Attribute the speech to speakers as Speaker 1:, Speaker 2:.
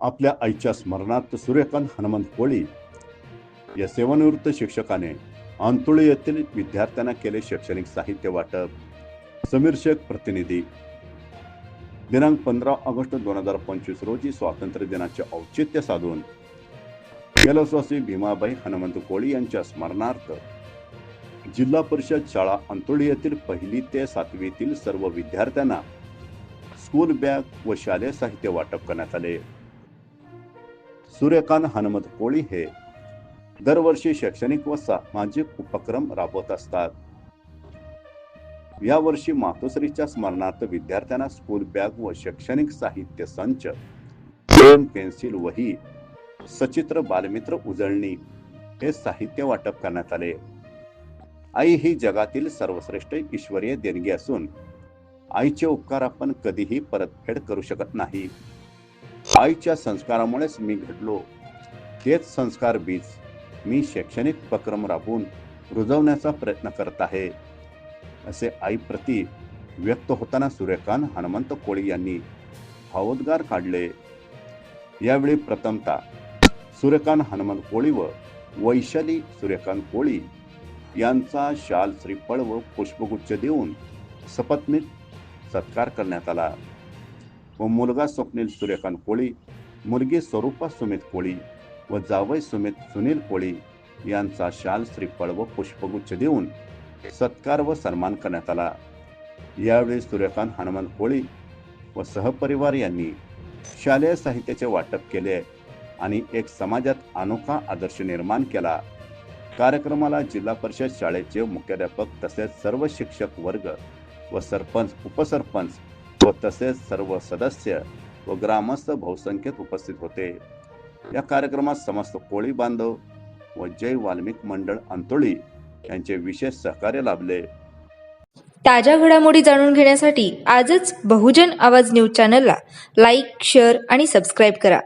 Speaker 1: आपल्या आईच्या स्मरणार्थ सूर्यकांत हनुमंत कोळी या सेवानिवृत्त शिक्षकाने आंतोळी येथील विद्यार्थ्यांना केले शैक्षणिक साहित्य वाटप. समीर प्रतिनिधी. दिनांक पंधरा ऑगस्ट दोन हजार पंचवीस रोजी स्वातंत्र्य दिनाचे औचित्य साधून कैलासवासी भीमाबाई हनुमंत कोळी यांच्या स्मरणार्थ जिल्हा परिषद शाळा अंतोळी येथील पहिली ते सातवीतील सर्व विद्यार्थ्यांना स्कूल बॅग व शालेय साहित्य वाटप करण्यात आले. सूर्यकांत हनुमत कोळी हे दरवर्षी शैक्षणिक व सामाजिक उपक्रम राबवत असतात. यावर्षी मातोश्रीच्या स्मरणार्थ विद्यार्थ्यांना स्कूल बॅग व शैक्षणिक साहित्य संच पेन पेन्सिल वही सचित्र बालमित्र उजळणी हे साहित्य वाटप करण्यात आले. आई ही जगातील सर्वश्रेष्ठ ईश्वरीय देणगी असून आईचे उपकार आपण कधीही परतफेड करू शकत नाही. आईच्या संस्कारामुळेच मी घडलो. तेच संस्कार बीज मी शैक्षणिक उपक्रम राबवून रुजवण्याचा प्रयत्न करत आहे असे आईप्रती व्यक्त होताना सूर्यकांत हनुमंत कोळी यांनी भावोद्गार काढले. यावेळी प्रथमतः सूर्यकांत हनुमंत कोळी व वैशाली सूर्यकांत कोळी यांचा शाल श्रीफळ व पुष्पगुच्छ देऊन सपत्नीत सत्कार करण्यात आला. व मुलगा स्वप्नील सूर्यकांत कोळी मुलगी स्वरूपा सुमित कोळी व जावई सुमित सुनील कोळी यांचा शाल श्रीफळ व पुष्पगुच्छ देऊन सत्कार व सन्मान करण्यात आला. यावेळी सूर्यकांत हनुमान कोळी व सहपरिवार यांनी शालेय साहित्याचे वाटप केले आणि एक समाजात अनोखा आदर्श निर्माण केला. कार्यक्रमाला जिल्हा परिषद शाळेचे मुख्याध्यापक तसेच सर्व शिक्षक वर्ग व सरपंच उपसरपंच व तसेच सर्व सदस्य व ग्रामस्थ बहुसंख्येत उपस्थित होते. या कार्यक्रमात समस्त कोळी बांधव व जय वाल्मिक मंडळ अंतोळी यांचे विशेष सहकार्य लाभले.
Speaker 2: ताज्या घडामोडी जाणून घेण्यासाठी आजच बहुजन आवाज न्यूज चॅनलला लाईक शेअर आणि सबस्क्राईब करा.